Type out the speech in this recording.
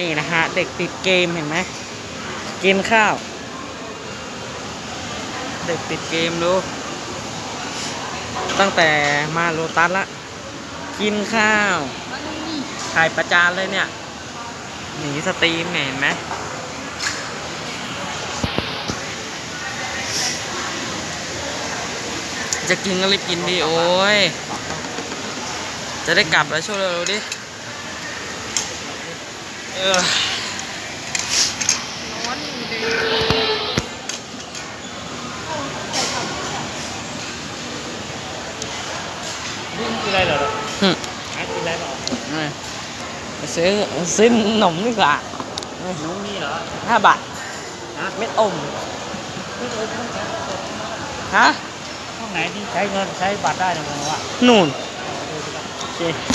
นี่นะฮะ เด็กติดเกมเห็นไหมกินข้าว เด็กติดเกมดู ตั้งแต่มาโลตัสละกินข้าวถ่ายประจานเลยเนี่ยหนีสตรีมเห็นไหมจะกินก็รีบกินดีโอ้ยจะได้กลับแล้วช่วยเราดิ sẽ xin nóng cái gà nóng đi đó hai bạn mét ôm hả hôm nay đi thấy ngon thấy bạn đây được không ạ nùn ờ,